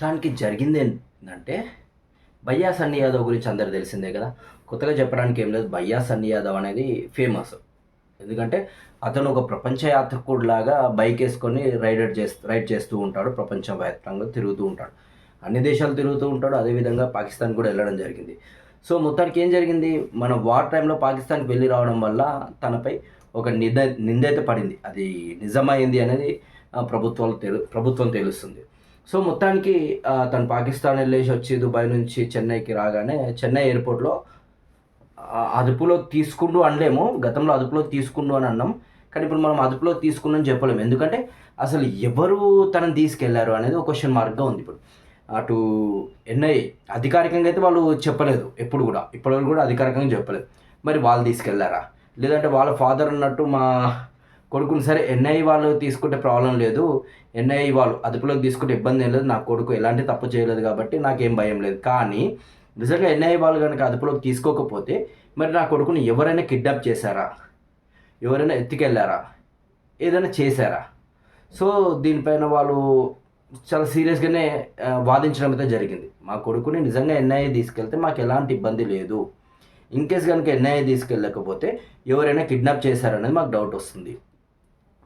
మొత్తానికి జరిగింది ఏంటంటే భయ్యా సన్నీ యాదవ్ గురించి అందరు తెలిసిందే కదా. కొత్తగా చెప్పడానికి ఏం లేదు. భయ్యా సన్నీ యాదవ్ అనేది ఫేమస్ ఎందుకంటే అతను ఒక ప్రపంచ యాత్రికుడిలాగా బైక్ వేసుకొని రైడర్ చేస్తూ రైడ్ చేస్తూ ఉంటాడు. ప్రపంచవ్యాప్తంగా తిరుగుతూ ఉంటాడు. అన్ని దేశాలు తిరుగుతూ ఉంటాడు. అదేవిధంగా పాకిస్తాన్ కూడా వెళ్ళడం జరిగింది. సో మొత్తానికి ఏం జరిగింది? మన వార్ టైంలో పాకిస్తాన్కి వెళ్ళి రావడం వల్ల తనపై ఒక నింద నిందైతే పడింది. అది నిజమైంది అనేది ప్రభుత్వాలు తెలు ప్రభుత్వం తెలుస్తుంది. సో మొత్తానికి తను పాకిస్తాన్ వెళ్ళేసి వచ్చి దుబాయ్ నుంచి చెన్నైకి రాగానే చెన్నై ఎయిర్పోర్ట్లో అదుపులో తీసుకుండు అనలేము. గతంలో అదుపులో తీసుకుండు అని అన్నాం. కానీ ఇప్పుడు మనం అదుపులో తీసుకున్నాం చెప్పలేము. ఎందుకంటే అసలు ఎవరు తనని తీసుకెళ్ళారు అనేది ఒక క్వశ్చన్ మార్క్గా ఉంది ఇప్పుడు. అటు ఎన్ఐ అధికారికంగా అయితే వాళ్ళు చెప్పలేదు. ఎప్పుడు కూడా. ఇప్పటివరకు కూడా అధికారికంగా చెప్పలేదు. మరి వాళ్ళు తీసుకెళ్ళారా? లేదంటే వాళ్ళ ఫాదర్ అన్నట్టు మా కొడుకుని సరే ఎన్ఐ వాళ్ళు తీసుకుంటే ప్రాబ్లం లేదు. ఎన్ఐ వాళ్ళు అదుపులోకి తీసుకుంటే ఇబ్బంది ఏం లేదు. నా కొడుకు ఎలాంటి తప్పు చేయలేదు కాబట్టి నాకేం భయం లేదు. కానీ నిజంగా ఎన్ఐ వాళ్ళు కనుక అదుపులోకి తీసుకోకపోతే మరి నా కొడుకుని ఎవరైనా కిడ్నాప్ చేశారా? ఎవరైనా ఎత్తుకెళ్ళారా ఏదైనా చేశారా? సో దీనిపైన వాళ్ళు చాలా సీరియస్గానే వాదించడం అయితే జరిగింది. మా కొడుకుని నిజంగా ఎన్ఐఏ తీసుకెళ్తే మాకు ఎలాంటి ఇబ్బంది లేదు. ఇన్ కేస్ కనుక ఎన్ఐఏ తీసుకెళ్ళకపోతే ఎవరైనా కిడ్నాప్ చేశారనేది మాకు డౌట్ వస్తుంది.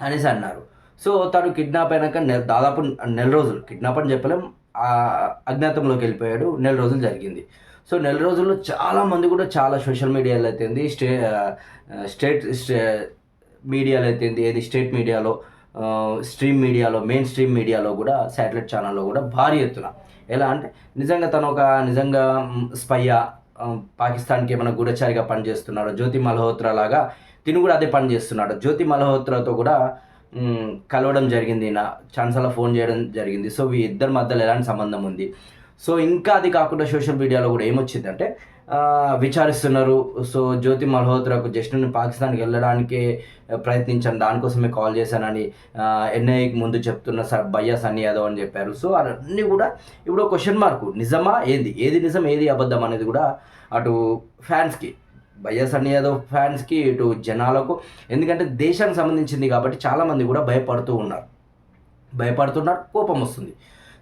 అనేసి అన్నారు. సో తను కిడ్నాప్ అయినాక నె- దాదాపు నెల రోజులు కిడ్నాప్ అని చెప్పలేం ఆ అజ్ఞాతంలోకి వెళ్ళిపోయాడు నెల రోజులు జరిగింది. సో నెల రోజుల్లో చాలా మంది కూడా చాలా సోషల్ మీడియాలో అయితేంది స్టే స్టేట్ స్టే మీడియాలో అయితేంది ఏది స్టేట్ మీడియాలో స్ట్రీమ్ మీడియాలో మెయిన్ స్ట్రీమ్ మీడియాలో కూడా శాటిలైట్ ఛానల్లో కూడా భారీ ఎత్తున. ఎలా అంటే నిజంగా తను ఒక నిజంగా స్పయ్యా పాకిస్తాన్కి ఏమైనా గూఢచారిగా పనిచేస్తున్నాడు జ్యోతి మల్హోత్రా లాగా తిను కూడా అదే పని చేస్తున్నాడు. జ్యోతి మల్హోత్రాతో కూడా కలవడం జరిగింది నా ఛాన్స్ అలా ఫోన్ చేయడం జరిగింది. సో వీ ఇద్దరి మధ్యలో ఎలాంటి సంబంధం ఉంది? సో ఇంకా అది కాకుండా సోషల్ మీడియాలో కూడా ఏమొచ్చిందంటే విచారిస్తున్నారు. సో జ్యోతి మల్హోత్రాకు జస్ట్ నేను పాకిస్తాన్కి వెళ్ళడానికి ప్రయత్నించాను. దానికోసమే కాల్ చేశానని ఎన్ఐకి ముందు చెప్తున్న సార్ భయ్యా సన్నీ యాదవ్ అని చెప్పారు. సో అవన్నీ కూడా ఇప్పుడు క్వశ్చన్ మార్కు. నిజమా ఏది? ఏది నిజం ఏది అబద్ధం అనేది కూడా అటు ఫ్యాన్స్కి వైఎస్ అని యాదవ్ ఫ్యాన్స్కి ఇటు జనాలకు ఎందుకంటే దేశానికి సంబంధించింది కాబట్టి చాలామంది కూడా భయపడుతూ ఉన్నారు. భయపడుతున్నారు కోపం వస్తుంది.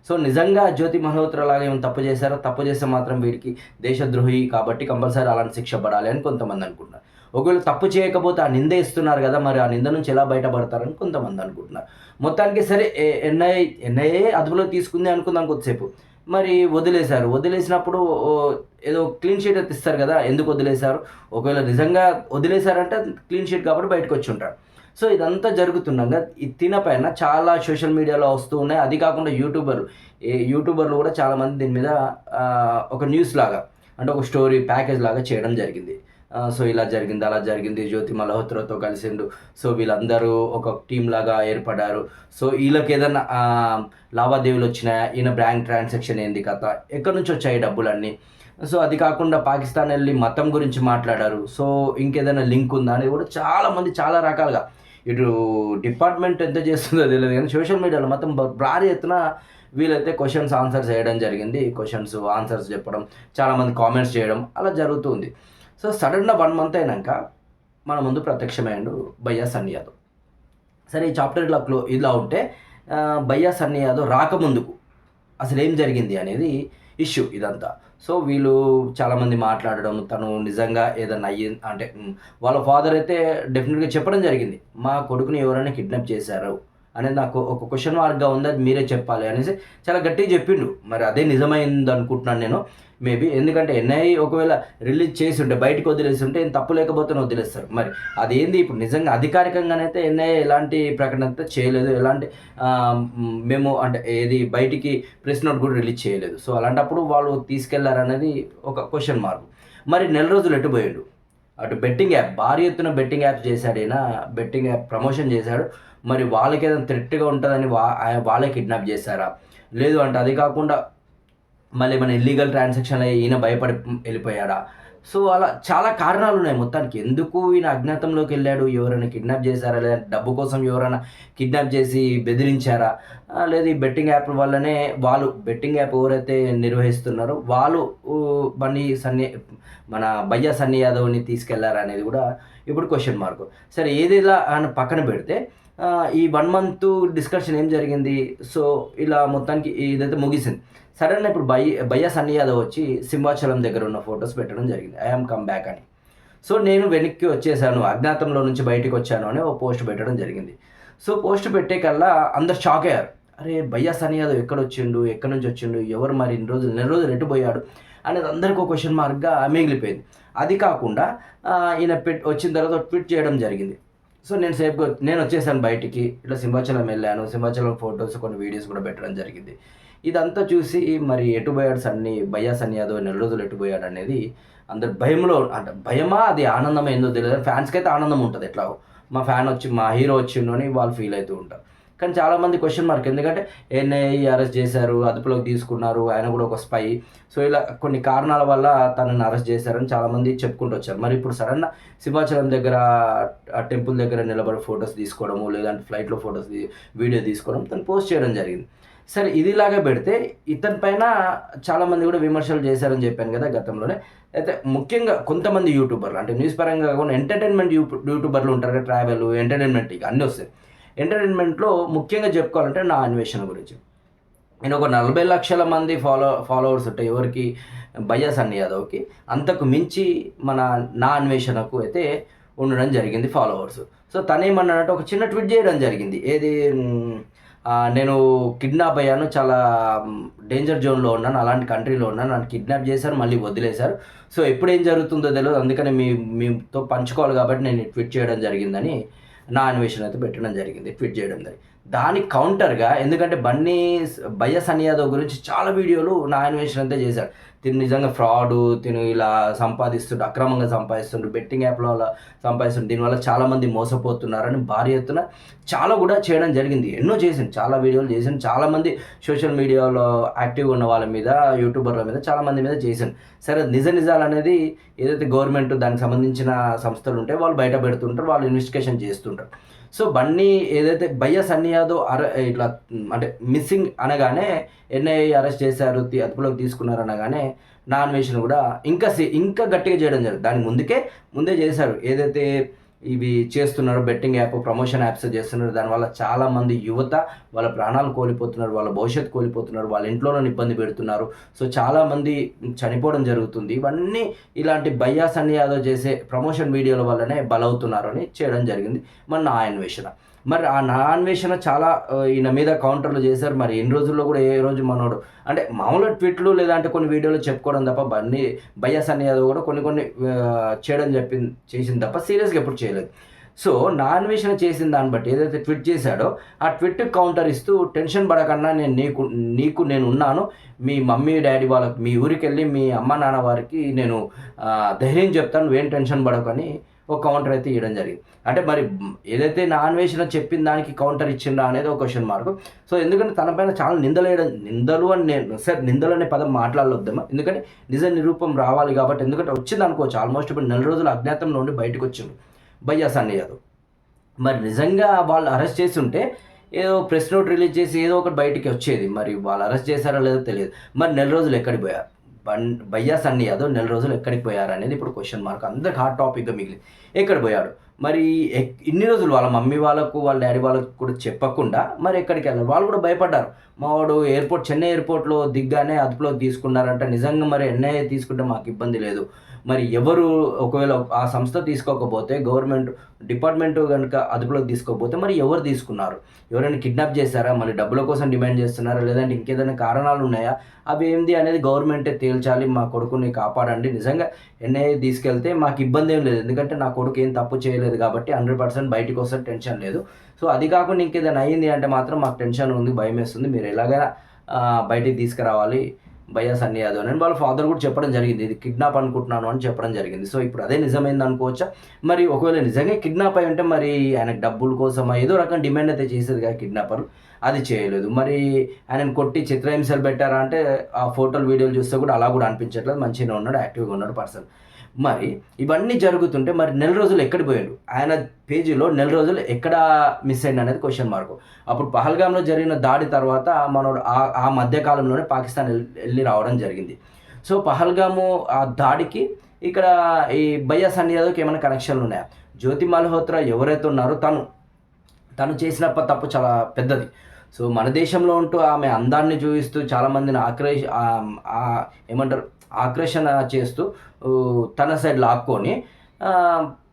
సో నిజంగా జ్యోతి మల్హోత్రా లాగా ఏమైనా తప్పు చేశారో తప్పు చేస్తే మాత్రం వీడికి దేశద్రోహి కాబట్టి కంపల్సరీ అలాంటి శిక్ష పడాలి అని కొంతమంది అనుకుంటున్నారు. ఒకవేళ తప్పు చేయకపోతే ఆ నింద ఇస్తున్నారు కదా మరి ఆ నింద నుంచి ఎలా బయటపడతారని కొంతమంది అనుకుంటున్నారు. మొత్తానికి సరే ఎన్ఐఏ ఎన్ఐఏ అదుపులో తీసుకుంది అనుకుందాం కొద్దిసేపు. మరి వదిలేశారు. వదిలేసినప్పుడు ఓ, ఏదో క్లీన్ షీట్ అయితే ఇస్తారు కదా ఎందుకు వదిలేశారు? ఒకవేళ నిజంగా వదిలేశారంటే క్లీన్ షీట్ కాబట్టి బయటకు వచ్చి ఉంటారు. సో ఇదంతా జరుగుతుండగా ఈ తిన పైన చాలా సోషల్ మీడియాలో వస్తూ ఉన్నాయి. అది కాకుండా యూట్యూబర్లు ఏ యూట్యూబర్లు కూడా చాలామంది దీని మీద ఒక న్యూస్ లాగా అంటే ఒక స్టోరీ ప్యాకేజ్ లాగా చేయడం జరిగింది. సో ఇలా జరిగింది అలా జరిగింది. జ్యోతి మల్హోత్రాతో కలిసిండు. సో వీళ్ళందరూ ఒక టీం లాగా ఏర్పడారు సో వీళ్ళకి ఏదైనా లావాదేవీలు వచ్చినాయా ఈయన బ్యాంక్ ట్రాన్సాక్షన్ ఏంది కథ ఎక్కడి నుంచి వచ్చాయి డబ్బులన్నీ? సో అది కాకుండా పాకిస్తాన్ వెళ్ళి మతం గురించి మాట్లాడారు. సో ఇంకేదైనా లింక్ ఉందా అనేది కూడా చాలామంది చాలా రకాలుగా. ఇటు డిపార్ట్మెంట్ ఎంత చేస్తుందో తెలియదు కానీ సోషల్ మీడియాలో మొత్తం భారీ ఎత్తున వీలైతే క్వశ్చన్స్ ఆన్సర్స్ చేయడం జరిగింది. క్వశ్చన్స్ ఆన్సర్స్ చెప్పడం చాలామంది కామెంట్స్ చేయడం అలా జరుగుతుంది సో సడన్గా వన్ మంత్ అయినాక మన ముందు ప్రత్యక్షమయ్యాడు భయ్యా సన్నీ యాదవ్. సరే ఈ చాప్టర్ ఇలా క్లో ఇలా ఉంటే భయ్యా సన్నీ యాదవ్ రాకముందుకు అసలు ఏం జరిగింది అనేది ఇష్యూ ఇదంతా. సో వీళ్ళు చాలామంది మాట్లాడడం తను నిజంగా ఏదన్నా అయ్యి అంటే వాళ్ళ ఫాదర్ అయితే డెఫినెట్గా చెప్పడం జరిగింది. మా కొడుకుని ఎవరైనా కిడ్నాప్ చేశారు అనేది నాకు ఒక క్వశ్చన్ మార్క్గా ఉంది అది మీరే చెప్పాలి అనేసి చాలా గట్టిగా చెప్పిండు. మరి అదే నిజమైంది అనుకుంటున్నాను నేను. మేబీ ఎందుకంటే ఎన్ఐ ఒకవేళ రిలీజ్ చేసి ఉంటే బయటకు వదిలేసి ఉంటే ఏం తప్పు లేకపోతేనే వదిలేస్తారు. మరి అదేంది ఇప్పుడు నిజంగా అధికారికంగానైతే ఎన్ఐ ఎలాంటి ప్రకటన అయితే చేయలేదు. ఎలాంటి మేము అంటే ఏది బయటికి ప్రెస్ నోట్ కూడా రిలీజ్ చేయలేదు. సో అలాంటప్పుడు వాళ్ళు తీసుకెళ్ళారనేది ఒక క్వశ్చన్ మార్క్. మరి నెల రోజులు ఎటు పోయాడు? అటు బెట్టింగ్ యాప్ భారీ ఎత్తున బెట్టింగ్ యాప్ చేశాడు ఈయన. బెట్టింగ్ యాప్ ప్రమోషన్ చేశాడు. మరి వాళ్ళకి ఏదైనా థ్రెట్గా ఉంటుందని వా వాళ్ళే కిడ్నాప్ చేశారా? లేదు అంటే అది కాకుండా మళ్ళీ ఏమైనా ఇల్లీగల్ ట్రాన్సాక్షన్ అయ్యి ఈయన భయపడి వెళ్ళిపోయాడా? సో అలా చాలా కారణాలు ఉన్నాయి మొత్తానికి. ఎందుకు ఈయన అజ్ఞాతంలోకి వెళ్ళాడు? ఎవరైనా కిడ్నాప్ చేశారా? లేదా డబ్బు కోసం ఎవరైనా కిడ్నాప్ చేసి బెదిరించారా? లేదా ఈ బెట్టింగ్ యాప్ వల్లనే వాళ్ళు బెట్టింగ్ యాప్ ఎవరైతే నిర్వహిస్తున్నారో వాళ్ళు ఊ, బన్నీ సన్నీ మన భయ్యా సన్ని యాదవ్ని తీసుకెళ్ళారా అనేది కూడా ఇప్పుడు క్వశ్చన్ మార్క్ సరే ఏది ఇలా అని పక్కన పెడితే ఈ వన్ మంత్ డిస్కషన్ ఏం జరిగింది? సో ఇలా మొత్తానికి ఇదైతే ముగిసింది. సడన్ ఇప్పుడు బై బయ్య సన్నీ యాదవ్ వచ్చి సింహాచలం దగ్గర ఉన్న ఫొటోస్ పెట్టడం జరిగింది. ఐఎమ్ కమ్ బ్యాక్ అని. సో నేను వెనక్కి వచ్చేసాను. అజ్ఞాతంలో నుంచి బయటికి వచ్చాను అని ఓ పోస్ట్ పెట్టడం జరిగింది. సో పోస్ట్ పెట్టే కల్లా అందరు షాక్ అయ్యారు. అరే బయ్యా సన్నీ యాదవ్ ఎక్కడ వచ్చిండు? ఎక్కడి నుంచి వచ్చిండు? ఎవరు మరి ఇన్ని రోజులు నెల రోజులు ఎటు అనేది అందరికీ ఒక క్వశ్చన్ మార్క్గా మిగిలిపోయింది. అది కాకుండా ఈయన పెట్ వచ్చిన తర్వాత ట్వీట్ చేయడం జరిగింది. సో నేను సేఫ్గా నేను వచ్చేసాను బయటికి. ఇట్లా సింహాచలం వెళ్ళాను. సింహాచలం ఫొటోస్ కొన్ని వీడియోస్ కూడా పెట్టడం జరిగింది. ఇదంతా చూసి మరి ఎటుపోయాడు సన్ని? భయ్యా సన్ని యాదవ్ నెల రోజులు ఎటుపోయాడు అనేది అందరు భయంలో అంటే భయమా? అది ఆనందం ఏందో తెలియదు. ఫ్యాన్స్కి అయితే ఆనందం ఉంటుంది. ఎట్లా? మా ఫ్యాన్ వచ్చి మా హీరో వచ్చిండు అని వాళ్ళు ఫీల్ అవుతూ ఉంటారు. కానీ చాలామంది క్వశ్చన్ మార్క్ ఎందుకంటే ఎన్ఐఏ అరెస్ట్ చేశారు అదుపులోకి తీసుకున్నారు ఆయన కూడా ఒక స్పై సో ఇలా కొన్ని కారణాల వల్ల తనని అరెస్ట్ చేశారని చాలామంది చెప్పుకుంటూ వచ్చారు. మరి ఇప్పుడు సడన్గా సింహాచలం దగ్గర ఆ టెంపుల్ దగ్గర నిలబడి ఫొటోస్ తీసుకోవడము లేదంటే ఫ్లైట్లో ఫొటోస్ వీడియో తీసుకోవడం తను పోస్ట్ చేయడం జరిగింది. సరే ఇదిలాగా పెడితే ఇతని పైన చాలామంది కూడా విమర్శలు చేశారని చెప్పాను కదా గతంలోనే. అయితే ముఖ్యంగా కొంతమంది యూట్యూబర్లు అంటే న్యూస్ పరంగా కాకుండా ఎంటర్టైన్మెంట్ యూ యూట్యూబర్లు ఉంటారు కదా ట్రావెల్ ఎంటర్టైన్మెంట్ ఇక అన్నీ వస్తాయి. ఎంటర్టైన్మెంట్లో ముఖ్యంగా చెప్పుకోవాలంటే నా అన్వేషణ గురించి. నేను ఒక నలభై లక్షల మంది ఫాలో ఫాలోవర్స్ ఉంటాయి. ఎవరికి? బయ్యా సన్ని యాదవ్కి. అంతకు మించి మన నా అన్వేషణకు అయితే ఉండడం జరిగింది ఫాలోవర్స్. సో తనేమన్నాడంటే ఒక చిన్న ట్వీట్ చేయడం జరిగింది. ఏది? నేను కిడ్నాప్ అయ్యాను చాలా డేంజర్ జోన్లో ఉన్నాను అలాంటి కంట్రీలో ఉన్నాను నన్ను కిడ్నాప్ చేశారు మళ్ళీ వదిలేశారు. సో ఎప్పుడు ఏం జరుగుతుందో తెలియదు అందుకని మీ మీతో పంచుకోవాలి కాబట్టి నేను ట్వీట్ చేయడం జరిగిందని నా అన్వేషణ అయితే పెట్టడం జరిగింది ట్వీట్ చేయడం జరిగింది. దానికి కౌంటర్గా ఎందుకంటే బన్నీ బయ్య సన్ని యాదవ్ గురించి చాలా వీడియోలు నా అన్వేషణ అయితే చేశాడు. తిను నిజంగా ఫ్రాడ్ తిను ఇలా సంపాదిస్తుండు అక్రమంగా సంపాదిస్తుండు బెట్టింగ్ యాప్ల వల్ల సంపాదిస్తుండు. దీనివల్ల చాలామంది మోసపోతున్నారని భారీ ఎత్తున చాలా కూడా చేయడం జరిగింది. ఎన్నో చేసింది చాలా వీడియోలు చేసింది చాలామంది సోషల్ మీడియాలో యాక్టివ్గా ఉన్న వాళ్ళ మీద యూట్యూబర్ల మీద చాలామంది మీద చేశాను సరే నిజ నిజాలు అనేది ఏదైతే గవర్నమెంట్ దానికి సంబంధించిన సంస్థలు ఉంటే వాళ్ళు బయట పెడుతుంటారు వాళ్ళు ఇన్వెస్టిగేషన్ చేస్తుంటారు. సో బన్నీ ఏదైతే భయ్య సన్ని యాదవ్ అర ఇట్లా అంటే మిస్సింగ్ అనగానే ఎన్ఐఏ అరెస్ట్ చేశారు అదుపులోకి తీసుకున్నారు అనగానే నాన్ వేషన్ కూడా ఇంకా ఇంకా గట్టిగా చేయడం జరిగింది. దాని ముందుకే ముందే చేశారు. ఏదైతే ఇవి చేస్తున్నారు బెట్టింగ్ యాప్ ప్రమోషన్ యాప్స్ చేస్తున్నారు దానివల్ల చాలామంది యువత వాళ్ళ ప్రాణాలు కోల్పోతున్నారు వాళ్ళ భవిష్యత్తు కోల్పోతున్నారు వాళ్ళ ఇంట్లోనే ఇబ్బంది పెడుతున్నారు. సో చాలామంది చనిపోవడం జరుగుతుంది. ఇవన్నీ ఇలాంటి బయ్యా సన్ని యాదవ్ చేసే ప్రమోషన్ వీడియోల వల్లనే బలవుతున్నారు అని చేయడం జరిగింది. మన నా అన్వేషణ. మరి ఆ నా అన్వేషణ చాలా ఈయన మీద కౌంటర్లు చేశారు. మరి ఎన్ని రోజుల్లో కూడా ఏ రోజు మనోడు అంటే మామూలుగా ట్వీట్లు లేదంటే కొన్ని వీడియోలు చెప్పుకోవడం తప్ప బన్నీ బయ్యా సన్ని యాదవ్ కూడా కొన్ని కొన్ని చేయడం చెప్పింది చేసింది తప్ప సీరియస్గా ఎప్పుడు చేయలేదు. సో నా అన్వేషణ చేసిన దాన్ని బట్టి ఏదైతే ట్విట్ చేశాడో ఆ ట్విట్ కౌంటర్ ఇస్తూ టెన్షన్ పడకుండా నేను నీకు నీకు నేను ఉన్నాను. మీ మమ్మీ డాడీ వాళ్ళకి మీ ఊరికి వెళ్ళి మీ అమ్మ నాన్న వారికి నేను ధైర్యం చెప్తాను. నువ్వేం టెన్షన్ పడకని ఒక కౌంటర్ అయితే ఇవ్వడం జరిగింది. అంటే మరి ఏదైతే నా అన్వేషణ చెప్పిన దానికి కౌంటర్ ఇచ్చిందా అనేది ఒక క్వశ్చన్ మార్క్ సో ఎందుకంటే తన పైన చాలా నిందలేయడం నిందలు అని నేను సార్ నిందలు అనే పదం మాట్లాడొద్దామా. ఎందుకంటే నిజ నిరూపం రావాలి కాబట్టి ఎందుకంటే వచ్చింది అనుకోవచ్చు. ఆల్మోస్ట్ ఇప్పుడు నెల రోజులు అజ్ఞాతం నుండి బయటకు వచ్చింది బయ్యా సన్ని యాదవ్ మరి నిజంగా వాళ్ళు అరెస్ట్ చేసి ఉంటే ఏదో ప్రెస్ నోట్ రిలీజ్ చేసి ఏదో ఒకటి బయటికి వచ్చేది. మరి వాళ్ళు అరెస్ట్ చేశారో లేదో తెలియదు. మరి నెల రోజులు ఎక్కడికి పోయారు? బన్ భయ్యా సన్ని యాదవ్ నెల రోజులు ఎక్కడికి పోయారు అనేది ఇప్పుడు క్వశ్చన్ మార్క్ అందరికి హాట్ టాపిక్గా మిగిలింది ఎక్కడ పోయాడు? మరి ఎక్- ఇన్ని రోజులు వాళ్ళ మమ్మీ వాళ్ళకు వాళ్ళ డాడీ వాళ్ళకు కూడా చెప్పకుండా మరి ఎక్కడికి వెళ్ళారు? వాళ్ళు కూడా భయపడ్డారు. మా వాడు ఎయిర్పోర్ట్ చెన్నై ఎయిర్పోర్ట్లో దిగ్గానే అదుపులోకి తీసుకున్నారంట. నిజంగా మరి ఎన్ఐఏ తీసుకుంటే మాకు ఇబ్బంది లేదు. మరి ఎవరు ఒకవేళ ఆ సంస్థ తీసుకోకపోతే గవర్నమెంట్ డిపార్ట్మెంట్ కనుక అదుపులోకి తీసుకోకపోతే మరి ఎవరు తీసుకున్నారు? ఎవరైనా కిడ్నాప్ చేశారా? మళ్ళీ డబ్బుల కోసం డిమాండ్ చేస్తున్నారా? లేదంటే ఇంకేదైనా కారణాలు ఉన్నాయా? అవి ఏంది అనేది గవర్నమెంటే తేల్చాలి మా కొడుకుని కాపాడండి. నిజంగా ఎన్ఐఏ తీసుకెళ్తే మాకు ఇబ్బంది ఏం లేదు. ఎందుకంటే నా కొడుకు ఏం తప్పు చేయలేదు కాబట్టి హండ్రెడ్ పర్సెంట్ బయటికి వస్తే టెన్షన్ లేదు. సో అది కాకుండా ఇంకేదైనా అయ్యింది అంటే మాత్రం మాకు టెన్షన్ ఉంది భయం వేస్తుంది. మీరు ఎలాగైనా బయటికి తీసుకురావాలి. భయ్యా సన్ని యాదవ్ అని వాళ్ళ ఫాదర్ కూడా చెప్పడం జరిగింది ఇది కిడ్నాప్ అనుకుంటున్నాను అని చెప్పడం జరిగింది. సో ఇప్పుడు అదే నిజమైంది అనుకోవచ్చా? మరి ఒకవేళ నిజంగా కిడ్నాప్ అయి ఉంటే మరి ఆయన డబ్బుల కోసమా ఏదో రకం డిమాండ్ అయితే చేసేది కదా కిడ్నాపర్. అది చేయలేదు. మరి ఆయనను కొట్టి చిత్రహింసలు పెట్టారా అంటే ఆ ఫోటోలు వీడియోలు చూస్తే కూడా అలా కూడా అనిపించట్లేదు. మంచిగా ఉన్నాడు యాక్టివ్గా ఉన్నాడు పర్సన్. మరి ఇవన్నీ జరుగుతుంటే మరి నెల రోజులు ఎక్కడికి పోయాడు? ఆయన పేజీలో నెల రోజులు ఎక్కడ మిస్ అయింది అనేది క్వశ్చన్ మార్క్ అప్పుడు పహల్గామ్లో జరిగిన దాడి తర్వాత మనోడు ఆ మధ్యకాలంలోనే మధ్య కాలంలోనే పాకిస్తాన్ వెళ్ళి- వెళ్ళి రావడం జరిగింది. సో పహల్గాము ఆ దాడికి ఇక్కడ ఈ బయ్యా సన్ని యాదవ్కి ఏమైనా కనెక్షన్లు ఉన్నాయా? జ్యోతి మల్హోత్రా ఎవరైతే ఉన్నారో తను తను చేసిన తప్పు చాలా పెద్దది. సో మన దేశంలో ఉంటూ ఆమె అందాన్ని చూపిస్తూ చాలామందిని ఆక్రేష ఏమంటారు ఆకర్షణ చేస్తూ తన సైడ్ లాక్కొని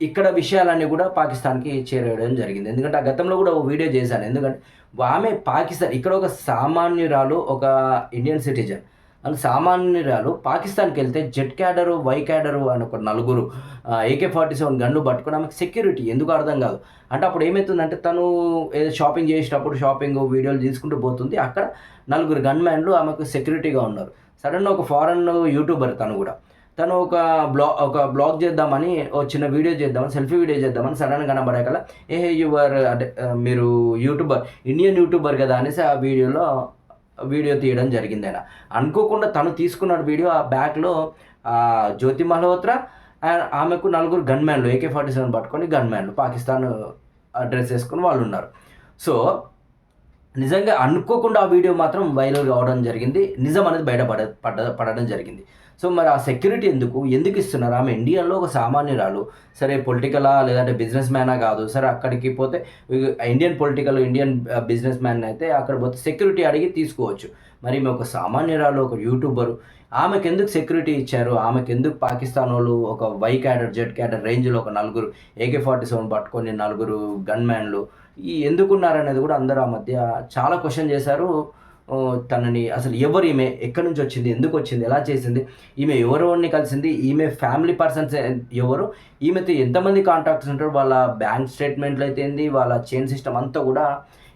ఇక్కడ విషయాలన్నీ కూడా పాకిస్తాన్కి చేరేయడం జరిగింది. ఎందుకంటే ఆ గతంలో కూడా ఓ వీడియో చేశాను. ఎందుకంటే ఆమె పాకిస్తాన్ ఇక్కడ ఒక సామాన్యురాలు ఒక ఇండియన్ సిటిజన్. అని సామాన్యురాలు పాకిస్తాన్కి వెళ్తే జెట్ క్యాడరు వై క్యాడరు అని ఒక నలుగురు ఏకే ఫార్టీ సెవెన్ గన్ను పట్టుకుని ఆమెకు సెక్యూరిటీ. ఎందుకు అర్థం కాదు. అంటే అప్పుడు ఏమవుతుందంటే తను ఏదో షాపింగ్ చేసేటప్పుడు షాపింగ్ వీడియోలు తీసుకుంటూ పోతుంది. అక్కడ నలుగురు గన్ మ్యాన్లు ఆమెకు సెక్యూరిటీగా ఉన్నారు. సడన్గా ఒక ఫారెన్ యూట్యూబర్ తను కూడా. తను ఒక బ్లా ఒక బ్లాగ్ చేద్దామని ఓ చిన్న వీడియో చేద్దామని సెల్ఫీ వీడియో చేద్దామని సడన్గా కనబడేకల ఏ యువర్ అంటే మీరు యూట్యూబర్ ఇండియన్ యూట్యూబర్ కదా అనేసి ఆ వీడియోలో వీడియో తీయడం జరిగింది ఆయన అనుకోకుండా తను తీసుకున్న వీడియో ఆ బ్యాగ్లో జ్యోతి మల్హోత్రా అండ్ ఆమెకు నలుగురు గన్ మ్యాన్లు ఏకే ఫార్టీ సెవెన్ పట్టుకొని గన్ మ్యాన్లు పాకిస్తాన్ డ్రెస్ వేసుకుని వాళ్ళు ఉన్నారు సో నిజంగా అనుకోకుండా ఆ వీడియో మాత్రం వైరల్ కావడం జరిగింది. నిజం అనేది బయట పడ పడ పడడం జరిగింది. సో మరి ఆ సెక్యూరిటీ ఎందుకు? ఎందుకు ఇస్తున్నారు? ఆమె ఇండియన్లో ఒక సామాన్యురాలు. సరే పొలిటికలా లేదంటే బిజినెస్ మ్యానా కాదు. సరే అక్కడికి పోతే Indian political Indian business man అయితే అక్కడ పోతే సెక్యూరిటీ అడిగి తీసుకోవచ్చు. మరి ఒక సామాన్యురాలు ఒక యూట్యూబర్ ఆమెకు ఎందుకు సెక్యూరిటీ ఇచ్చారు? ఆమెకు ఎందుకు పాకిస్తాన్ వాళ్ళు ఒక వై క్యాడర్ జెడ్ క్యాడర్ రేంజ్లో ఒక నలుగురు ఏకే ఫార్టీ సెవెన్ పట్టుకొని నలుగురు గన్ మ్యాన్లు ఈ ఎందుకున్నారనేది కూడా అందరూ ఆ మధ్య చాలా క్వశ్చన్ చేశారు. తనని అసలు ఎవరు ఈమె ఎక్కడి నుంచి వచ్చింది ఎందుకు వచ్చింది ఎలా చేసింది ఈమె ఎవరెవరిని కలిసింది ఈమె ఫ్యామిలీ పర్సన్స్ ఎవరు ఈమెతో ఎంతమంది కాంటాక్ట్స్ ఉంటారు వాళ్ళ బ్యాంక్ స్టేట్మెంట్లు అయితే ఏంది వాళ్ళ చైన్ సిస్టమ్ అంతా కూడా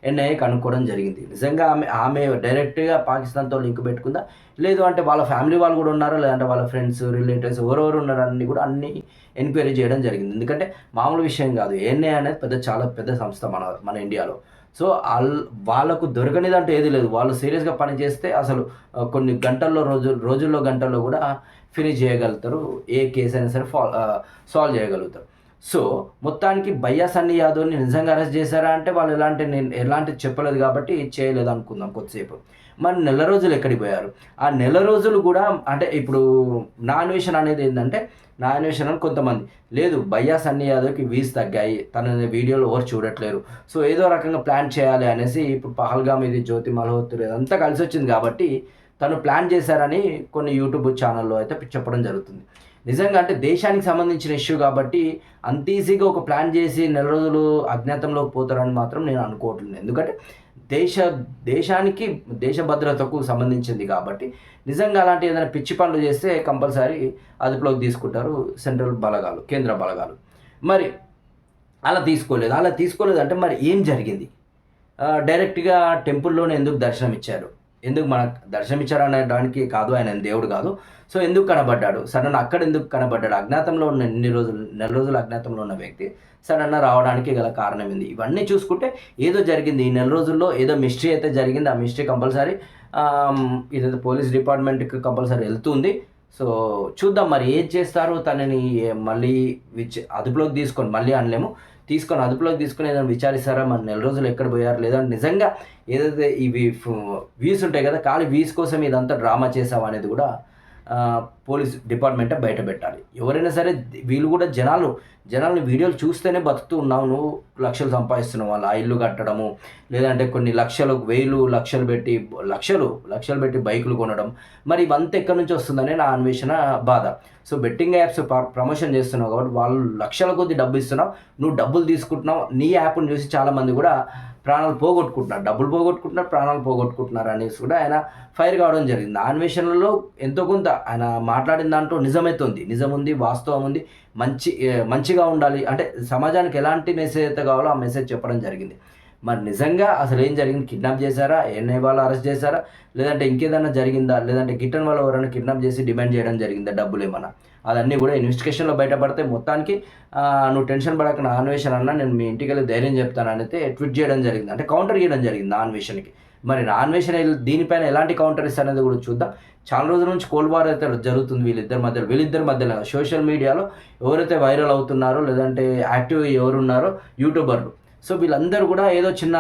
ఎన్ఐఏ కనుక్కోవడం జరిగింది. నిజంగా ఆమె ఆమె డైరెక్ట్గా పాకిస్తాన్తో లింక్ పెట్టుకుందా? లేదు అంటే వాళ్ళ ఫ్యామిలీ వాళ్ళు కూడా ఉన్నారా? లేదంటే వాళ్ళ ఫ్రెండ్స్ రిలేటివ్స్ ఎవరెవరు ఉన్నారని కూడా అన్ని ఎంక్వైరీ చేయడం జరిగింది. ఎందుకంటే మామూలు విషయం కాదు. ఎన్ఐఏ అనేది పెద్ద చాలా పెద్ద సంస్థ మన మన ఇండియాలో సో వాళ్ళ వాళ్ళకు దొరకనిదంటూ ఏది లేదు. వాళ్ళు సీరియస్గా పని చేస్తే అసలు కొన్ని గంటల్లో రోజు రోజుల్లో గంటల్లో కూడా ఫినిష్ చేయగలుగుతారు. ఏ కేసు అయినా సరే ఫా సాల్వ్ చేయగలుగుతారు. సో మొత్తానికి బయ్యా సన్నీ యాదవ్ని నిజంగా అరెస్ట్ చేశారా అంటే వాళ్ళు ఎలాంటి నేను ఎలాంటి చెప్పలేదు కాబట్టి చేయలేదు అనుకుందాం కొద్దిసేపు. మరి నెల రోజులు ఎక్కడికి పోయారు? ఆ నెల రోజులు కూడా అంటే ఇప్పుడు నాన్వేషన్ అనేది ఏంటంటే నాన్వేషన్ అని కొంతమంది లేదు భయ్యా సన్నీ యాదవ్కి వీస్ తగ్గాయి తన వీడియోలు ఎవరు చూడట్లేరు. సో ఏదో రకంగా ప్లాన్ చేయాలి అనేసి ఇప్పుడు పహల్గామ్ ఇది జ్యోతి మల్హోత్రి అంతా కలిసి వచ్చింది కాబట్టి తను ప్లాన్ చేశారని కొన్ని యూట్యూబ్ ఛానల్లో అయితే చెప్పడం జరుగుతుంది. నిజంగా అంటే దేశానికి సంబంధించిన ఇష్యూ కాబట్టి అంత ఈజీగా ఒక ప్లాన్ చేసి నెల రోజులు అజ్ఞాతంలోకి పోతారని మాత్రం నేను అనుకోవట్లేదు. ఎందుకంటే దేశ దేశానికి దేశ భద్రతకు సంబంధించింది కాబట్టి నిజంగా అలాంటి ఏదైనా పిచ్చి పనులు చేస్తే కంపల్సరీ అదుపులోకి తీసుకుంటారు సెంట్రల్ బలగాలు కేంద్ర బలగాలు. మరి అలా తీసుకోలేదు. అలా తీసుకోలేదు అంటే మరి ఏం జరిగింది? డైరెక్ట్గా టెంపుల్లోనే ఎందుకు దర్శనం ఇచ్చారు ఎందుకు మనకు దర్శనం ఇచ్చారు అనడానికి కాదు ఆయన దేవుడు కాదు. సో ఎందుకు కనబడ్డాడు? సడన్ అక్కడ ఎందుకు కనబడ్డాడు? అజ్ఞాతంలో ఉన్న ఎన్ని రోజులు నెల రోజులు అజ్ఞాతంలో ఉన్న వ్యక్తి సడన్ రావడానికి గల కారణం ఏంది? ఇవన్నీ చూసుకుంటే ఏదో జరిగింది. ఈ నెల రోజుల్లో ఏదో మిస్టరీ అయితే జరిగింది. ఆ మిస్టరీ కంపల్సరీ ఇదైతే పోలీస్ డిపార్ట్మెంట్కి కంపల్సరీ వెళ్తుంది. సో చూద్దాం మరి ఏం చేస్తారు? తనని మళ్ళీ విచ్ అదుపులోకి తీసుకొని మళ్ళీ అనలేము. తీసుకొని అదుపులోకి తీసుకొని ఏదైనా విచారిస్తారా? మరి నెల రోజులు ఎక్కడ పోయారు? లేదంటే నిజంగా ఏదైతే ఇవి వ్యూస్ ఉంటాయి కదా ఖాళీ వ్యూస్ కోసం ఇదంతా డ్రామా చేసావు అనేది కూడా పోలీస్ డిపార్ట్మెంటే బయట పెట్టాలి. ఎవరైనా సరే వీళ్ళు కూడా జనాలు జనాలని వీడియోలు చూస్తేనే బతుకుతూ ఉన్నావు. నువ్వు లక్షలు సంపాదిస్తున్నావు. వాళ్ళు ఆ ఇల్లు కట్టడము లేదంటే కొన్ని లక్షలు వేలు లక్షలు పెట్టి లక్షలు లక్షలు పెట్టి బైకులు కొనడం. మరి ఇవంతా ఎక్కడి నుంచి వస్తుందనే నా అన్వేషణ బాధ. సో బెట్టింగ్ యాప్స్ ప్రమోషన్ చేస్తున్నావు కాబట్టి వాళ్ళు లక్షల కొద్ది డబ్బు ఇస్తున్నావు. నువ్వు డబ్బులు తీసుకుంటున్నావు. నీ యాప్ని చూసి చాలామంది కూడా ప్రాణాలు పోగొట్టుకుంటున్నారు. డబ్బులు పోగొట్టుకుంటున్నారు ప్రాణాలు పోగొట్టుకుంటున్నారు అనేసి కూడా ఆయన ఫైర్ కావడం జరిగింది. ఆన్వేషణలో ఎంతో కొంత ఆయన మాట్లాడిన దాంట్లో నిజమైతే ఉంది నిజం ఉంది వాస్తవం ఉంది మంచి మంచిగా ఉండాలి. అంటే సమాజానికి ఎలాంటి మెసేజ్ అయితే కావాలో ఆ మెసేజ్ చెప్పడం జరిగింది. మరి నిజంగా అసలు ఏం జరిగింది? కిడ్నాప్ చేశారా? ఎన్ఐ వాళ్ళు అరెస్ట్ చేశారా? లేదంటే ఇంకేదైనా జరిగిందా? లేదంటే గిట్టన్ వాళ్ళు ఎవరైనా కిడ్నాప్ చేసి డిమాండ్ చేయడం జరిగిందా? డబ్బులు ఏమైనా అదన్నీ కూడా ఇన్వెస్టిగేషన్లో బయటపడితే మొత్తానికి నువ్వు టెన్షన్ పడక నాన్వేషన్ అన్న అన్నా నేను మీ ఇంటికి వెళ్ళి ధైర్యం చెప్తానని అయితే ట్వీట్ చేయడం జరిగింది. అంటే కౌంటర్ చేయడం జరిగింది నాన్వేషన్కి మరి నాన్వేషన్ దీనిపైన ఎలాంటి కౌంటర్ ఇస్తారనేది కూడా చూద్దాం. చాలా రోజుల నుంచి కోల్బార్ అయితే జరుగుతుంది వీళ్ళిద్దరి మధ్యలో వీళ్ళిద్దరి మధ్యలో. సోషల్ మీడియాలో ఎవరైతే వైరల్ అవుతున్నారో లేదంటే యాక్టివ్ ఎవరున్నారో యూట్యూబర్లు. సో వీళ్ళందరూ కూడా ఏదో చిన్న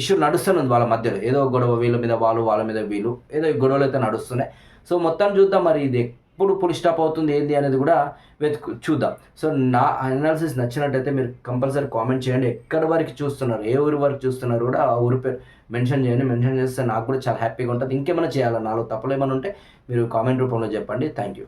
ఇష్యూ నడుస్తున్నది వాళ్ళ మధ్యలో. ఏదో గొడవ వీళ్ళ మీద వాళ్ళు వాళ్ళ మీద వీళ్ళు ఏదో గొడవలు అయితే నడుస్తున్నాయి. సో మొత్తం చూద్దాం. మరి ఇది ఎప్పుడు ఫుల్ స్టాప్ అవుతుంది ఏంది అనేది కూడా వెతుకు చూద్దాం. సో నా అనాలిసిస్ నచ్చినట్టయితే మీరు కంపల్సరీ కామెంట్ చేయండి. ఎక్కడ వరకు చూస్తున్నారు ఏ ఊరి వరకు చూస్తున్నారు కూడా ఆ ఊరి పేరు మెన్షన్ చేయండి. మెన్షన్ చేస్తే నాకు కూడా చాలా హ్యాపీగా ఉంటుంది. ఇంకేమైనా చేయాలి? నాలో తప్పులు ఏమైనా ఉంటే మీరు కామెంట్ రూపంలో చెప్పండి. Thank you